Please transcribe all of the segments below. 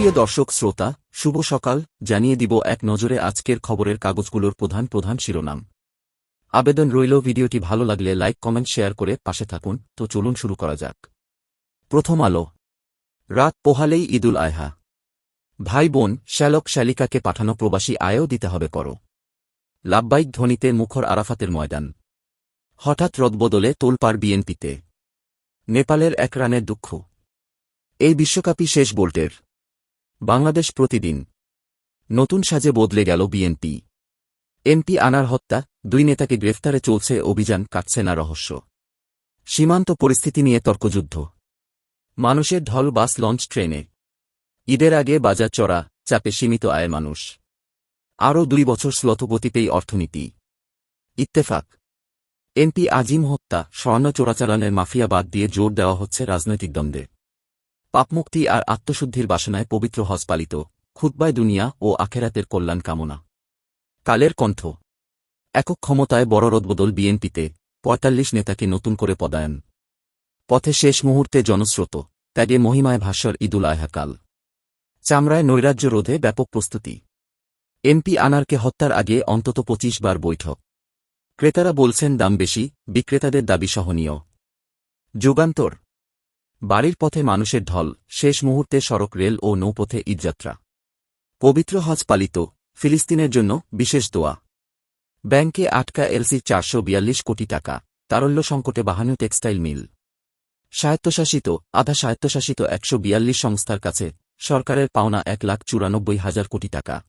সুপ্রিয় দর্শক, শ্রোতা, শুভ সকাল, জানিয়ে দিব এক নজরে আজকের খবরের কাগজগুলোর প্রধান প্রধান শিরোনাম। আবেদন রইল, ভিডিওটি ভালো লাগলে লাইক, কমেন্ট, শেয়ার করে পাশে থাকুন। তো চলুন শুরু করা যাক। প্রথম আলো। রাত পোহালেই ঈদুল আয়হা। ভাই বোন, শ্যালক শ্যালিকাকে পাঠানো প্রবাসী আয়ও দিতে হবে করো লাভবাইক ধ্বনিতে মুখর আরাফাতের ময়দান। হঠাৎ রদবদলে তোলপার বিএনপিতে। নেপালের এক রানের দুঃখ। এই বিশ্বকাপই শেষ বোল্টের। বাংলাদেশ প্রতিদিন। নতুন সাজে বদলে গেল বিএনপি। এমপি আনার হত্যা, দুই নেতাকে গ্রেফতারে চলছে অভিযান, কাটছে না রহস্য। সীমান্ত পরিস্থিতি নিয়ে তর্কযুদ্ধ। মানুষের ঢল বাস লঞ্চ ট্রেনে। ঈদের আগে বাজার চড়া, চাপে সীমিত আয়ের মানুষ। আরও দুই বছর শ্লথগতিতেই অর্থনীতি। ইত্তেফাক। এমপি আজিম হত্যা, স্বর্ণ চোরাচালানের মাফিয়া বাদ দিয়ে জোর দেওয়া হচ্ছে রাজনৈতিক দ্বন্দ্বে। পাপমুক্তি আর আত্মশুদ্ধির বাসনায় পবিত্র হজ পালিত খুদ্বায় দুনিয়া ও আখেরাতের কল্যাণ কামনা। কালের কণ্ঠ। একক ক্ষমতায় বড় রদবদল বিএনপিতে, পঁয়তাল্লিশ নেতাকে নতুন করে পদায়ন। পথে শেষ মুহূর্তে জনস্রোত, ত্যাগে মহিমায় ভাস্বর ঈদুল আয়হাকাল চামড়ায় নৈরাজ্য রোধে ব্যাপক প্রস্তুতি। এমপি আনারকে হত্যার আগে অন্তত পঁচিশ বার বৈঠক। ক্রেতারা বলছেন দাম বেশি, বিক্রেতাদের দাবি সহনীয়। যুগান্তর। বাড়ির পথে মানুষের ঢল, শেষ মুহূর্তে সড়ক, রেল ও নৌপথে ঈদযাত্রা। পবিত্র হজ পালিত, ফিলিস্তিনের জন্য বিশেষ দোয়া। ব্যাংকে আটকা এলসি চারশো বিয়াল্লিশ কোটি টাকা, তারল্য সংকটে বাহানু টেক্সটাইল মিল। স্বায়ত্তশাসিত, আধা স্বায়ত্তশাসিত একশো বিয়াল্লিশ সংস্থার কাছে, সরকারের পাওনা এক লাখ চুরানব্বই হাজার কোটি টাকা।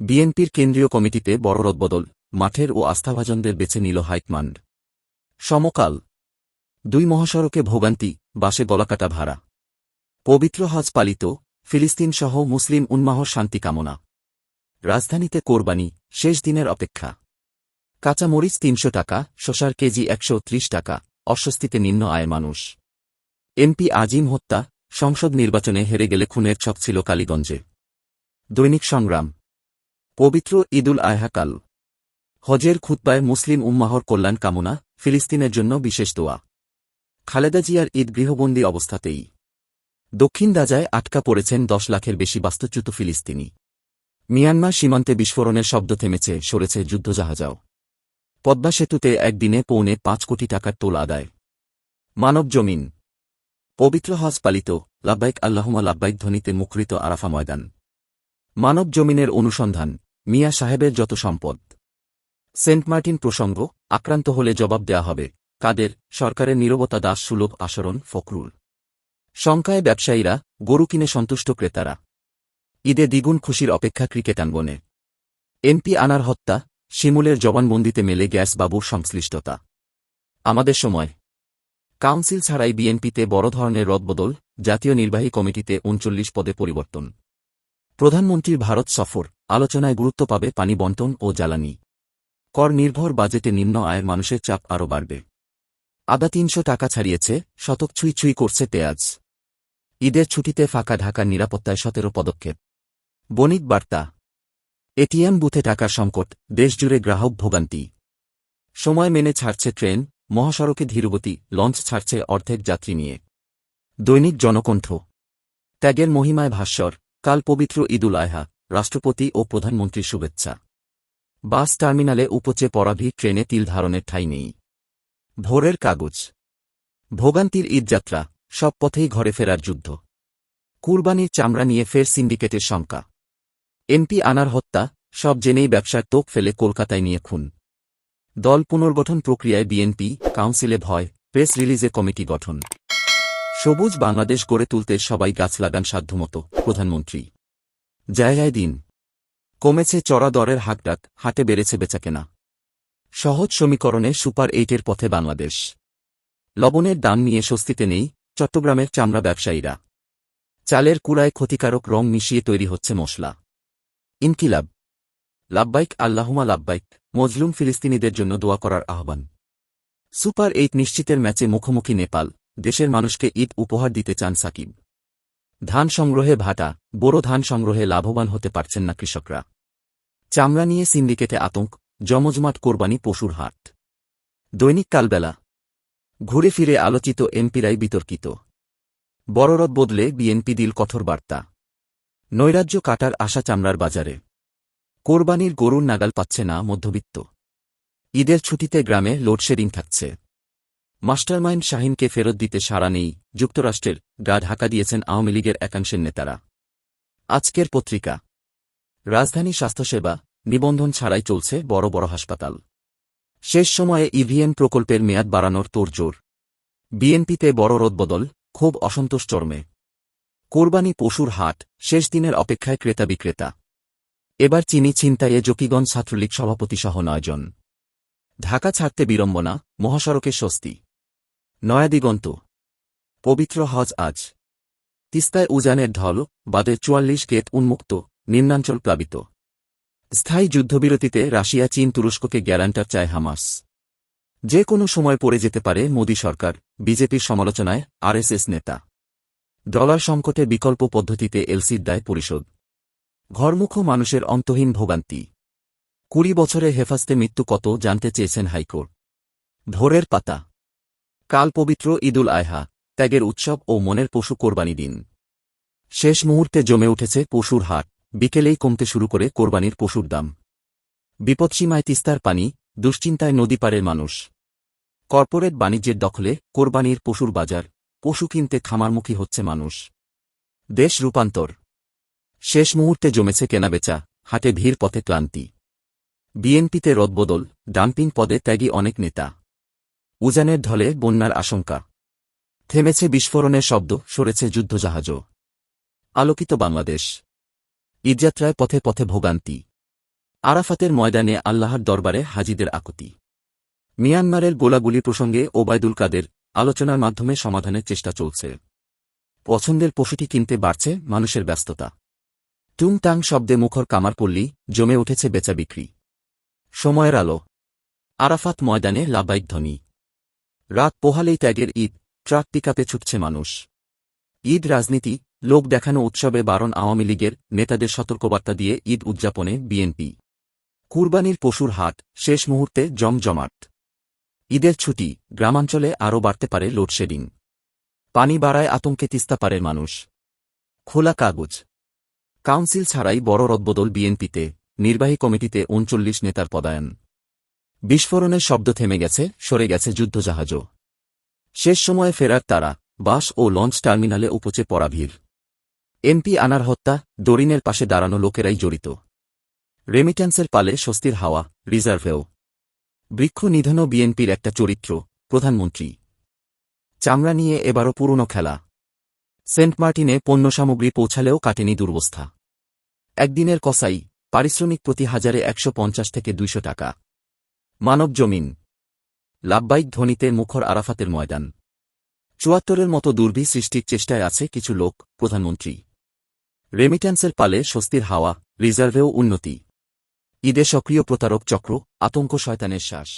বিএনপির কেন্দ্রীয় কমিটিতে বড় রদবদল, মাঠের ও আস্থাভাজনদের বেছে নিল হাইকমান্ড। সমকাল দুই মহাসড়কে ভোগান্তি, বাসে গলাকাটা ভাড়া। পবিত্র হজ পালিত ফিলিস্তিন সহ মুসলিম উন্মাহর শান্তি কামনা। রাজধানীতে কোরবানি, শেষ দিনের অপেক্ষা। কাঁচামরিচ তিনশো টাকা শশার কেজি একশো ত্রিশ টাকা, অস্বস্তিতে নিম্ন আয় মানুষ। এমপি আজিম হত্যা, সংসদ নির্বাচনে হেরে গেলে খুনের ছক ছিল কালীগঞ্জে। দৈনিক সংগ্রাম। পবিত্র ঈদুল আয়হাকাল হজের খুতবায় মুসলিম উম্মাহর কল্যাণ কামনা, ফিলিস্তিনের জন্য বিশেষ দোয়া। খালেদা জিয়ার ঈদ গৃহবন্দী অবস্থাতেই। দক্ষিণ দাজায় আটকা পড়েছেন দশ লাখের বেশি বাস্তুচ্যুত ফিলিস্তিনি। মিয়ানমার সীমান্তে বিস্ফোরণের শব্দ থেমেছে, সরেছে যুদ্ধজাহাজাও। পদ্মা সেতুতে একদিনে পৌনে পাঁচ কোটি টাকার টোল আদায়। মানব জমিন। পবিত্র হজ পালিত, লাব্বাইক আল্লাহমা লাব্বাইক ধ্বনিতে মুখরিত আরাফা ময়দান। মানব জমিনের অনুসন্ধান, মিয়া সাহেবের যত সম্পদ। সেন্ট মার্টিন প্রসঙ্গ, আক্রান্ত হলে জবাব দেয়া হবে। কাদের সরকারের নীরবতা দাস সুলভ আচরণ ফখরুল। শঙ্কায় ব্যবসায়ীরা গরু কিনে সন্তুষ্ট ক্রেতারা। ঈদে দ্বিগুণ খুশির অপেক্ষা ক্রিকেটাঙ্গনে এমপি আনার হত্যা, শিমুলের জবানবন্দিতে মেলে গ্যাস বাবুর সংশ্লিষ্টতা। আমাদের সময়। কাউন্সিল ছাড়াই বিএনপিতে বড় ধরনের রদবদল, জাতীয় নির্বাহী কমিটিতে উনচল্লিশ পদে পরিবর্তন। প্রধানমন্ত্রীর ভারত সফর, আলোচনায় গুরুত্ব পাবে পানি বন্টন ও জ্বালানি। কর নির্ভর বাজেটে নিম্ন আয়ের মানুষের চাপ আরও বাড়বে। আদা তিনশো টাকা ছাড়িয়েছে, শতক ছুঁই ছুঁই করছে পেঁয়াজ ঈদের ছুটিতে ফাঁকা ঢাকার নিরাপত্তায় সতেরো পদক্ষেপ। বণিক বার্তা। এটিএম বুথে টাকার সংকট, দেশজুড়ে গ্রাহক ভোগান্তি। সময় মেনে ছাড়ছে ট্রেন, মহাসড়কে ধীরগতি, লঞ্চ ছাড়ছে অর্ধেক যাত্রী নিয়ে। দৈনিক জনকণ্ঠ। ত্যাগের মহিমায় ভাস্বর, কাল পবিত্র ঈদুল আয়হা, রাষ্ট্রপতি ও প্রধানমন্ত্রীর শুভেচ্ছা। বাস টার্মিনালে উপচে পড়া ট্রেনে তিল ধারণের ঠাঁই নেই। ভোরের কাগজ। ভোগান্তির ঈদযাত্রা সব পথেই ঘরে ফেরার যুদ্ধ। কুরবানির চামড়া নিয়ে ফের সিন্ডিকেটের শঙ্কা। এমপি আনার হত্যা, সব জেনেই ব্যবসার তোপ ফেলে কলকাতায় নিয়ে খুন। দল পুনর্গঠন প্রক্রিয়ায় বিএনপি, কাউন্সিলে ভয়, প্রেস রিলিজে কমিটি গঠন। সবুজ বাংলাদেশ গড়ে তুলতে সবাই গাছ লাগান সাধ্যমতো, প্রধানমন্ত্রী। জায়গায় দিন। কমেছে চড়া দরের হাকডাক হাটে বেড়েছে বেচাকেনা। সহজ সমীকরণে সুপার এইটের পথে বাংলাদেশ। লবণের দাম নিয়ে স্বস্তিতে নেই চট্টগ্রামের চামড়া ব্যবসায়ীরা। চালের কুড়ায় ক্ষতিকারক রং মিশিয়ে তৈরি হচ্ছে মশলা। ইনকিলাব। লাব্বাইক, আল্লাহুমা লাব্বাইক, মজলুম ফিলিস্তিনিদের জন্য দোয়া করার আহ্বান। সুপার এইট নিশ্চিতের ম্যাচে মুখোমুখি নেপাল, দেশের মানুষকে ঈদ উপহার দিতে চান সাকিব। ধান সংগ্রহে ভাটা বড় ধান সংগ্রহে লাভবান হতে পারছেন না কৃষকরা। চামড়া নিয়ে সিন্ডিকেটে আতঙ্ক জমজমাট কোরবানি পশুর হাট। দৈনিক কালবেলা। ঘুরে ফিরে আলোচিত এমপিরাই বিতর্কিত। বড়রদ বদলে বিএনপি দিল কঠোর বার্তা। নৈরাজ্য কাটার আশা চামড়ার বাজারে। কোরবানির গরুর নাগাল পাচ্ছে না মধ্যবিত্ত। ঈদের ছুটিতে গ্রামে লোডশেডিং থাকছে। মাস্টারমাইন্ড শাহিনকে ফেরত দিতে সাড়া নেই যুক্তরাষ্ট্রের, গা ঢাকা দিয়েছেন আওয়ামী লীগের একাংশের নেতারা। আজকের পত্রিকা। রাজধানী স্বাস্থ্যসেবা নিবন্ধন ছাড়াই চলছে বড় বড় হাসপাতাল। শেষ সময়ে ইভিএম প্রকল্পের মেয়াদ বাড়ানোর তোড়জোড় বিএনপিতে বড় রদবদল, খুব অসন্তোষ চর্মে। কোরবানি পশুর হাট, শেষ দিনের অপেক্ষায় ক্রেতা বিক্রেতা। এবার চিনি ছিনতাইয়ে জকিগঞ্জ ছাত্রলীগ সভাপতিসহ নয়জন ঢাকা ছাড়তে বিড়ম্বনা, মহাসড়কে স্বস্তি। নয়াদিগন্ত। পবিত্র হজ আজ। তিস্তায় উজানের ঢল, বাদে চুয়াল্লিশ গেট উন্মুক্ত, নিম্নাঞ্চল প্লাবিত। স্থায়ী যুদ্ধবিরতিতে রাশিয়া চীন তুরস্ককে গ্যারান্টার চায় হামাস। যে কোনো সময় পড়ে যেতে পারে মোদী সরকার, বিজেপির সমালোচনায় আরএসএস নেতা। ডলার সংকটে বিকল্প পদ্ধতিতে এলসির দায় পরিশোধ। ঘরমুখ মানুষের অন্তহীন ভোগান্তি। কুড়ি বছরে হেফাজতে মৃত্যু কত জানতে চেয়েছেন হাইকোর্ট। ভোরের পাতা। কাল পবিত্র ঈদুল আয়হা, ত্যাগের উৎসব ও মনের পশু কোরবানি দিন। শেষ মুহূর্তে জমে উঠেছে পশুর হাট। বিকেলেই কমতে শুরু করে কোরবানির পশুর দাম। বিপদসীমায় তিস্তার পানি, দুশ্চিন্তায় নদী পারের মানুষ। কর্পোরেট বাণিজ্যের দখলে কোরবানির পশুর বাজার, পশু কিনতে খামারমুখী হচ্ছে মানুষ। দেশ রূপান্তর। শেষ মুহূর্তে জমেছে কেনাবেচা, হাটে ভিড়, পথে ক্লান্তি। বিএনপিতে রদবদল, ডাম্পিং পদে ত্যাগী অনেক নেতা। উজানের ঢলে বন্যার আশঙ্কা। থেমেছে বিস্ফোরণের শব্দ, সরেছে যুদ্ধজাহাজও। আলোকিত বাংলাদেশ। ঈদযাত্রায় পথে পথে ভোগান্তি। আরাফাতের ময়দানে আল্লাহর দরবারে হাজিদের আকুতি। মিয়ানমারের গোলাগুলি প্রসঙ্গে ওবায়দুল কাদের আলোচনার মাধ্যমে সমাধানের চেষ্টা চলছে। পছন্দের পশুটি কিনতে বাড়ছে মানুষের ব্যস্ততা। টুংটাং শব্দে মুখর কামার পল্লী জমে উঠেছে বেচা বিক্রি। সময়ের আলো। আরাফাত ময়দানে লাবাইক ধ্বনি রাত পোহালেই ত্যাগের ঈদ, ট্রাক পিকআপে ছুটছে মানুষ। ঈদ রাজনীতি লোক দেখানো উৎসবে বারণ আওয়ামী লীগের নেতাদের সতর্কবার্তা দিয়ে ঈদ উদযাপনে বিএনপি। কুরবানির পশুর হাট, শেষ মুহূর্তে জমজমাট। ঈদের ছুটি, গ্রামাঞ্চলে আরও বাড়তে পারে লোডশেডিং। পানি বাড়ায় আতঙ্কে তিস্তা পারে মানুষ। খোলা কাগজ। কাউন্সিল ছাড়াই বড় রদবদল বিএনপিতে, নির্বাহী কমিটিতে উনচল্লিশ নেতার পদায়ন। বিস্ফোরণের শব্দ থেমে গেছে, সরে গেছে যুদ্ধজাহাজও। শেষ সময়ে ফেরার তারা, বাস ও লঞ্চ টার্মিনালে উপচে পড়া ভিড়। এমপি আনার হত্যা ডরিনের পাশে দাঁড়ানো লোকেরাই জড়িত। রেমিট্যান্সের পালে স্বস্তির হাওয়া, রিজার্ভেও। বৃক্ষ নিধনও বিএনপির একটা চরিত্র, প্রধানমন্ত্রী। চামড়া নিয়ে এবারও পুরনো খেলা। সেন্ট মার্টিনে পণ্য সামগ্রী পৌঁছালেও কাটেনি দুর্বস্থা। একদিনের কসাই, পারিশ্রমিক প্রতি হাজারে একশো পঞ্চাশ থেকে দুইশো টাকা। মানব জমিন। লাভবাইক ধ্বনিতে মুখর আরাফাতের ময়দান। চুয়াত্তরের মতো দুর্বি সৃষ্টির চেষ্টায় আছে কিছু লোক, প্রধানমন্ত্রী। রেমিট্যান্সের পালে স্বস্তির হাওয়া রিজার্ভেও উন্নতি। ঈদে সক্রিয় প্রতারক চক্র আতঙ্ক শয়তানের শ্বাস।